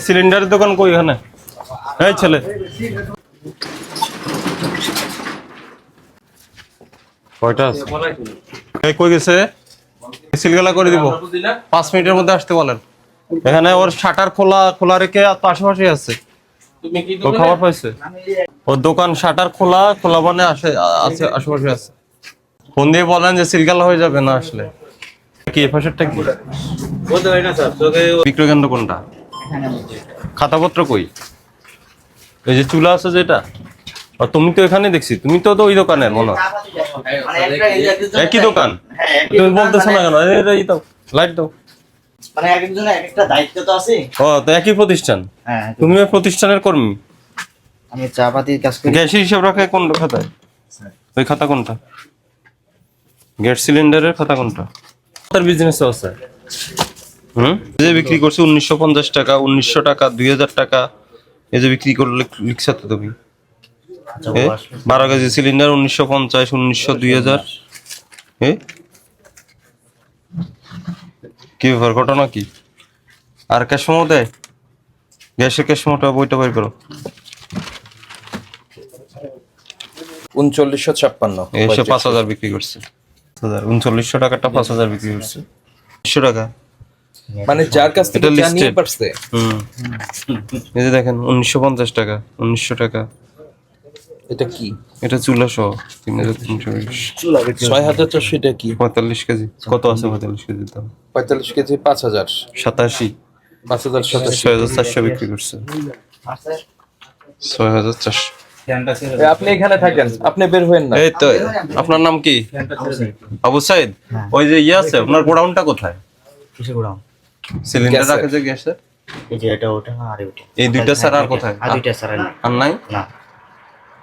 সিলিন্ডারের দোকান কই এখানে? এই ছেলে। কয়টা এই কই গেছে? সিলগালা করে দিব। পাঁচ মিনিটের মধ্যে আসতে বলেন। এখানে ওর শাটার খোলা খোলা রেখে পাশাপাশি আছে। ও খবর পাইছে? ওর দোকান শাটার খোলা খোলা মানে আসে আছে আশেপাশে আছে। ফোন দিয়ে বলেন যে সিলগালা হয়ে যাবে না আসলে। কি এ পাশেরটা কি? বিক্রয় কেন্দ্র কোনটা? খাতাপত্র কই? এই যে চুলা আছে যেটা? আর তুমি তো এখানে দেখছি তুমি তো তো ওই দোকানের মনে হয়। একই দোকান? তুমি বলতেছো না কেন? এই, এই দাও লাইট দাও। মানে একজনের এক একটা দায়িত্ব তো আছে। ও তো একই প্রতিষ্ঠান? হ্যাঁ তুমি প্রতিষ্ঠানের কর্মী? আমি চা পাতির কাজ করি। গ্যাসের হিসাব রাখে কোন খাতায়? ওই খাতা কোনটা? গ্যাস সিলিন্ডারের খাতা কোনটা? তার বিজনেস আছে। হুম? এই যে বিক্রি করছে উনিশশো পঞ্চাশ টাকা উনিশশো টাকা দুই হাজার টাকা। এই যে বিক্রি করলে লিখছ তো তুমি। এ? বারো কেজি সিলিন্ডার উনিশশো পঞ্চাশ উনিশশো দুই হাজার। এ? কি ব্যাপার ঘটনা কি? আর ক্যাশ মেমো দেয়? গ্যাসের ক্যাশ মেমোটা বইটা বের করো। উনচল্লিশশো ছাপ্পান্ন। এসে পাঁচ হাজার বিক্রি করছে। উনচল্লিশশো টাকাটা পাঁচ হাজার বিক্রি করছে। টাকা? মানে যার কাছ থেকে এটা জানিয়ে listed। পারছে। এই যে দেখেন উনিশশো পঞ্চাশ টাকা উনিশশো টাকা। এটা কি? এটা চুলা সহ তিন হাজার তিনশো ছয় হাজার চারশো এটা কি? পঁয়তাল্লিশ কেজি। কত আছে পঁয়তাল্লিশ কেজির দাম? পঁয়তাল্লিশ কেজি পাঁচ হাজার। সাতাশি। পাঁচ হাজার সাতাশি। ছয় হাজার চারশো বিক্রি করছে। ছয় হাজার চারশো। আপনি এখানে থাকেন আপনি বের হবেন না। এই তো আপনার নাম কি? আবু সাইদ? ওই যে ইয়ে আছে আপনার গোডাউনটা কোথায়? কিসে গোড়াম সিলিন্ডার। রাখে যে গ্যাসের? এই যে এটা ওটা আর ওটা এই দুইটা ছাড়া আর কোথায়? আর দুইটা স্যার না আর নাই? না।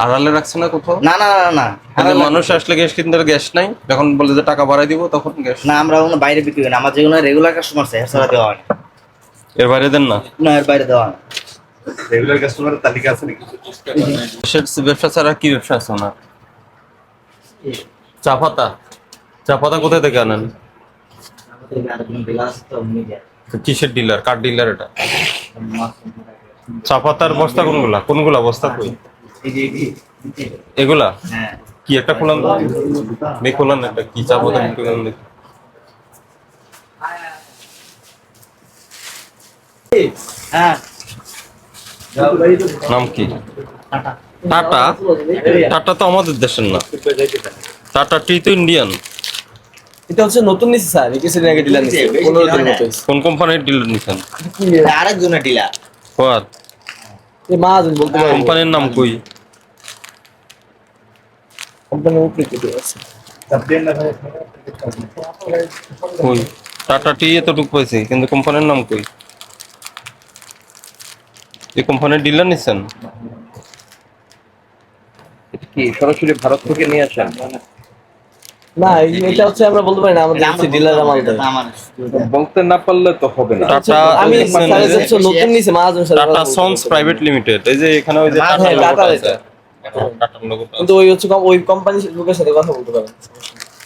আড়ালে রাখছে না কোথাও? না না না না। তাহলে মানুষ আসলে গ্যাস কিনতে গ্যাস নাই। যখন বলে যে টাকা বাড়াই দিব তখন গ্যাস। না আমরা কোনো বাইরে বিক্রি করি না। আমার যেগুলো রেগুলার কাস্টমার আছে এর ছাড়া দেওয়া হয় এর বাইরে দেন না? না এর বাইরে দেওয়া হয় না। রেগুলার কাস্টমারের তালিকা আছে নাকি? ব্যবসা ছাড়া কি ব্যবসা আছে ওনার? চা পাতা? চা পাতা কোথায় থেকে আনেন আর কোনো বিল আছে তো মিডিয়া তো কিসের ডিলার কার ডিলার এটা? চা পাতার বস্তা কোনগুলা? কোনগুলা বস্তা কই? এগুলা? হ্যাঁ। কি একটা খোলান? দেখি খোলান একটা। কি চা পাতা খোলান দেখি। হ্যাঁ। নাম কি? টাটা। টাটা? তো আমাদের দেশের না। টাটা টি তো ইন্ডিয়ান এটা হচ্ছে নতুন নিছি স্যার এই কিছু আগে ডিলার নিছি পনেরো দিন মতো কোন কোম্পানির ডিলার নিছেন? আরেকজনের ডিলার কোয়ার? এই মাহাজন বলতে পারেন কোম্পানির নাম কই? কোম্পানির উপরে কেটে আছে। কই? টাটা টি এতটুকু পাইছে কিন্তু কোম্পানির নাম কই? এই কোম্পানির ডিলার নিছেন? কি সরাসরি ভারত থেকে নিয়ে আসা না এটা হচ্ছে আমরা বলতে পারি না আমাদের হচ্ছে ডিলার মাল দেয় বলতে না। পারলে তো হবে না। টাটা আমি নিছেন স্যার এই যে হচ্ছে নতুন নিছি Mahajan sir Tata sons private limited এই যে এখানে ওই যে টাটা টাটা এটা। আছে টাটার লোগোটা কিন্তু ওই হচ্ছে ওই কোম্পানির লোকের সাথে কথা বলতে পারেন।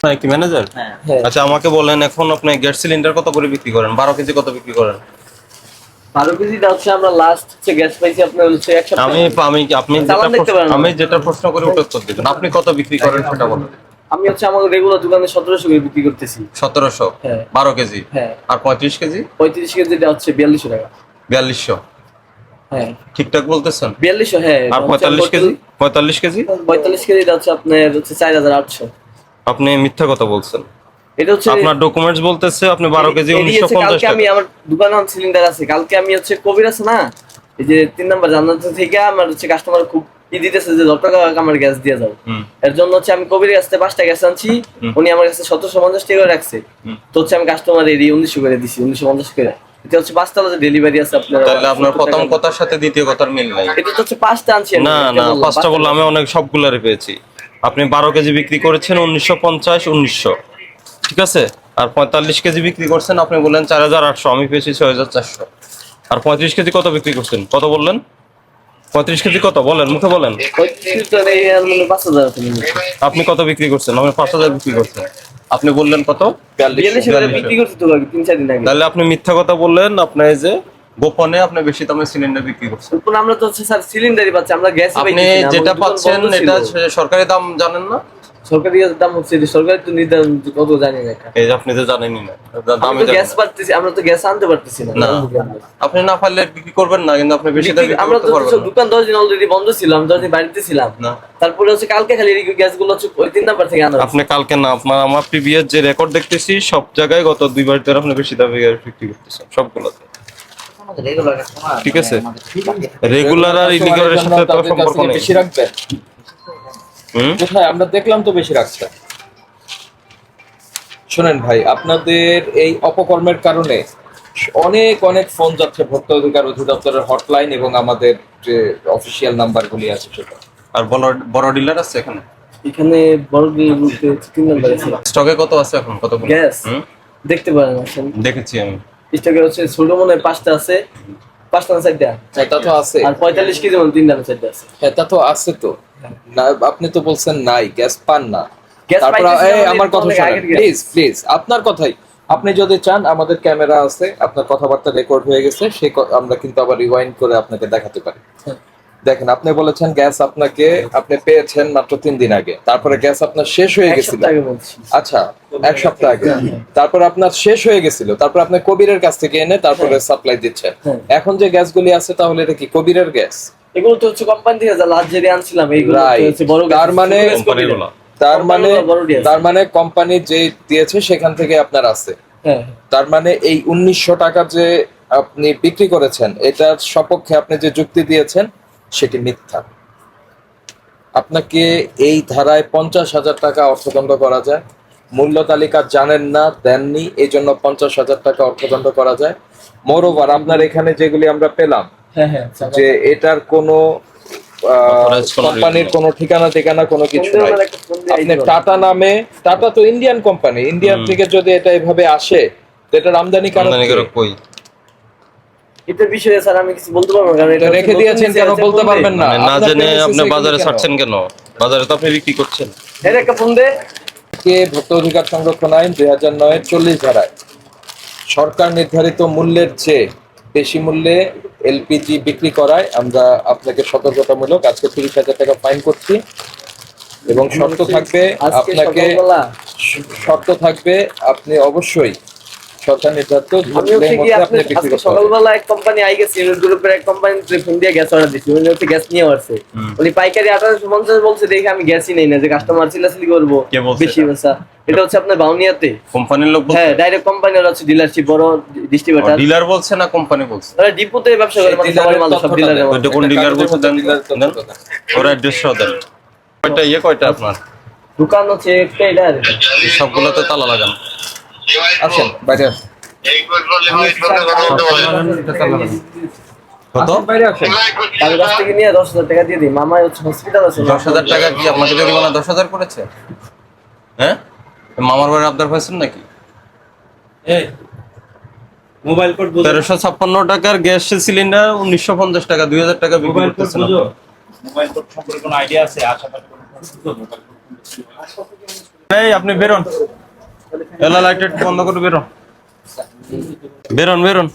আছে কি ম্যানেজার আচ্ছা আমাকে বলেন এখন আপনি গ্যাস সিলিন্ডার কত করে বিক্রি করেন? বারো কেজি কত বিক্রি করেন? বারো কেজিটা হচ্ছে আমরা লাস্ট হচ্ছে গ্যাস পাইছি আপনার হচ্ছে এক আমি আমি আপনি যেটা প্রশ্ন- পারেন। আমি যেটা প্রশ্ন করে ওটা উত্তর দিবেন। আপনি কত বিক্রি করেন সেটা বলেন। আমি হচ্ছে আমার রেগুলার দোকানে সতেরোশো করে বিক্রি করতেছি। সতেরোশো? হ্যাঁ। বারো কেজি? হ্যাঁ। আর পঁয়ত্রিশ কেজি? পঁয়ত্রিশ কেজিটা হচ্ছে বিয়াল্লিশশো টাকা। বিয়াল্লিশশো? হ্যাঁ। ঠিকঠাক বলতেছেন? বিয়াল্লিশশো হ্যাঁ। আর পঁয়তাল্লিশ কেজি? পঁয়তাল্লিশ- কেজি? পঁয়তাল্লিশ কেজিটা হচ্ছে আপনার হচ্ছে চার হাজার আটশো। আপনি মিথ্যা কথা বলছেন। এটা হচ্ছে আপনার ডকুমেন্টস বলতেছে আপনি বারো কেজি এটি উনিশশো হচ্ছে পঞ্চাশ কালকে আমি আমার দোকানে সিলিন্ডার আছে। কালকে আমি হচ্ছে কবির আছে না? এই যে তিন নম্বর জান্নাত থেকে আমার হচ্ছে কাস্টমার খুব ই দিতেছে যে দশ টাকা আমার গ্যাস দিয়ে যাও এর জন্য হচ্ছে আমি কবির কাছ থেকে পাঁচটা গ্যাস আনছি উনি আমার কাছে সতেরোশো পঞ্চাশ টাকা রাখছে। তো হচ্ছে আমি কাস্টমার এর উনিশশো করে দিছি উনিশশো পঞ্চাশ করে। এটা হচ্ছে পাঁচতলা যে ডেলিভারি আছে আপনার তাহলে আপনার প্রথম কথার সাথে দ্বিতীয় কথার মিল নাই। এটা তো হচ্ছে পাঁচটা আনছি না না পাঁচটা বললে আমি অনেক সবগুলারে পেয়েছি। আপনি বারো কেজি বিক্রি করেছেন উনিশশো পঞ্চাশ উনিশশো। ঠিক আছে? আর পঁয়তাল্লিশ কেজি বিক্রি করছেন আপনি বললেন চার হাজার আটশো আমি পেয়েছি ছয় হাজার চারশো। আর পঁয়ত্রিশ কেজি কত বিক্রি করছেন? কত বললেন? পঁয়ত্রিশ কেজি কত? বলেন মুখে বলেন। আপনি কত বিক্রি করছেন? আমি পাঁচ হাজার বিক্রি করছেন আপনি বললেন কত? তাহলে আপনি মিথ্যা কথা বললেন আপনার এই যে গোপনে আপনি বেশি দামে সিলিন্ডার বিক্রি করছেন। আমরা তো স্যার সিলিন্ডারই পাচ্ছি আমরা গ্যাস আপনি যেটা পাচ্ছেন এটা সরকারি দাম জানেন না? সরকারি গ্যাসের দাম হচ্ছে যে সরকারি তো নির্ধারণ কত জানি না এই আপনি তো জানেনই না দামে তো গ্যাস পাচ্ছি আমরা তো গ্যাস আনতে পারতেছি না। না আপনি না পারলে বিক্রি করবেন না কিন্তু আপনি বেশি দামে আমরা তো সব দোকান দশ দিন অলরেডি বন্ধ ছিল আমি দশ দিন বাড়িতে ছিলাম। না। তারপরে হচ্ছে কালকে খালি এই গ্যাসগুলো হচ্ছে ওই তিন নাম্বার থেকে আনা আপনি কালকে না আপনার আমার প্রিভিয়াস যে রেকর্ড দেখতেছি সব জায়গায় গত দুইবার ধরে আপনি বেশি দামে গ্যাস বিক্রি করতেছেন সবগুলোতে। রেগুলার ঠিক আছে? রেগুলার আর ইলিগালের সাথে তো সম্পর্ক নেই। বেশি রাখবেন। কোথায়? আমরা দেখলাম তো বেশি রাখছেন শোনেন ভাই আপনাদের এই অপকর্মের কারণে অনেক অনেক ফোন যাচ্ছে ভোক্তা অধিকার অধিদপ্তরের হটলাইন এবং আমাদের যে অফিসিয়াল নাম্বারগুলি আছে সেটা। আর বড় বড় ডিলার আছে এখানে? এখানে বড় বিল বলতে তিন নাম্বারে ছিল স্টকে কত আছে এখন? কত গ্যাস। দেখতে পারেন আসেন দেখেছি আমি। স্টকে হচ্ছে ছোট মনে পাঁচটা আছে। পাঁচটা না চারটা? তো আছে। আর পঁয়তাল্লিশ কেজি মনে হয় তিনটা চারটা আছে? তো আছে তো। না আপনি তো বলছেন নাই গ্যাস পান না। তারপর আমার কথা শুনেন প্লিজ প্লিজ আপনার কথাই। আপনি যদি চান আমাদের ক্যামেরা আছে আপনার কথাবার্তা রেকর্ড হয়ে গেছে সে আমরা কিন্তু আবার রিওয়াইন্ড করে আপনাকে দেখাতে পারি। হ্যাঁ। দেখেন আপনি বলেছেন গ্যাস আপনাকে আপনি পেয়েছেন মাত্র তিন দিন আগে। তারপরে গ্যাস আপনার শেষ হয়ে গেছিল। আচ্ছা এক সপ্তাহ আগে। তারপর আপনার শেষ হয়ে গেছিল। তারপর আপনি কবিরের কাছ থেকে এনে তারপরে সাপ্লাই দিচ্ছেন। হ্যাঁ। এখন যে গ্যাসগুলি আছে তাহলে এটা কি কবিরের গ্যাস? এগুলো তো হচ্ছে কোম্পানি থেকে যা লাস্ট যেটা আনছিলাম এইগুলো তো হচ্ছে বড় তার মানে তার মানে। তার মানে কোম্পানি যে দিয়েছে সেখান থেকে আপনার আছে। হ্যাঁ। তার মানে এই উনিশশো টাকা যে আপনি বিক্রি করেছেন এটার সপক্ষে আপনি যে যুক্তি দিয়েছেন সেটি মিথ্যা। আপনাকে এই ধারায় পঞ্চাশ হাজার টাকা অর্থদণ্ড করা যায়। মূল্য তালিকা জানেন না দেননি এই জন্য পঞ্চাশ হাজার টাকা অর্থদণ্ড করা যায়। মোর ওভার আপনার এখানে যেগুলি আমরা পেলাম হ্যাঁ হ্যাঁ যে এটার কোনো কোম্পানির কোনো ঠিকানা ঠিকানা কোনো কিছু নাই। আপনি টাটা নামে টাটা তো ইন্ডিয়ান কোম্পানি ইন্ডিয়ান থেকে যদি এটা এভাবে আসে এটার আমদানি কারণ কই? এটার বিষয়ে স্যার আমি কিছু বলতে পারব কারণ এটা রেখে দিয়েছেন কেন? বলতে পারবেন না। মানে না জেনে আপনি বাজারে ছাড়ছেন কেন? বাজারে তো আপনি বিক্রি করছেন। এর একটা ফোন দে। কে ভোক্তা অধিকার সংরক্ষণ আইন দুই হাজার নয়ের চল্লিশ ধারায়। সরকার নির্ধারিত মূল্যের চেয়ে বেশি মূল্যে এলপিজি বিক্রি করায় আমরা আপনাকে সতর্কতামূলক আজকে তিরিশ হাজার টাকা ফাইন করছি। এবং শর্ত থাকবে আপনাকে শর্ত থাকবে আপনি অবশ্যই সরকার নির্ধারিত সকালবেলা এক কোম্পানি আই গেছে ইউনিট গ্রুপের এক কোম্পানি ফোন দিয়ে গ্যাস অর্ডার দিচ্ছি উনি হচ্ছে গ্যাস নিয়ে আসছে উনি পাইকারি আঠারোশো পঞ্চাশ বলছে দেখে আমি গ্যাসই নেই না যে কাস্টমার করব। বেশি এটা? এটা হচ্ছে আপনার বাউনিয়াতে। কোম্পানির লোক হ্যাঁ ডাইরেক্ট কোম্পানির হচ্ছে ডিলারশিপ বড় ডিস্ট্রিবিউটার ডিলার বলছে না কোম্পানি বলছে? ডিপুতে ব্যবসা করে মানে সবাই মাল সব ডিলারের ওইটা কোন ডিলার বলছে দেন দেন ওর অ্যাড্রেসটাও দেন কয়টা ইয়ে কয়টা আপনার? দোকান হচ্ছে একটা এটা আর এটা। সবগুলোতে তালা লাগান। আসেন বাইরে আসেন। কত? আসেন, বাইরে আসেন। তার কাছ থেকে নিয়ে দশ হাজার টাকা দিয়ে দিই। মামা হচ্ছে হসপিটাল আছে দশ হাজার টাকা কি আপনাকে জরিমানা দশ হাজার করেছে? হ্যাঁ? মামার বাড়ির আবদার হয়েছেন নাকি? মোবাইল কোড তেরোশো ছাপ্পান্ন টাকার গ্যাস সিলিন্ডার উনিশশো পঞ্চাশ টাকা দুই হাজার টাকা বিক্রি করতেছেন মোবাইল কোড সম্পর্কে কোনো আইডিয়া আছে? আপনি বেরোন। এলা লাইট বন্ধ করে বেরোন বেরোন বেরোন।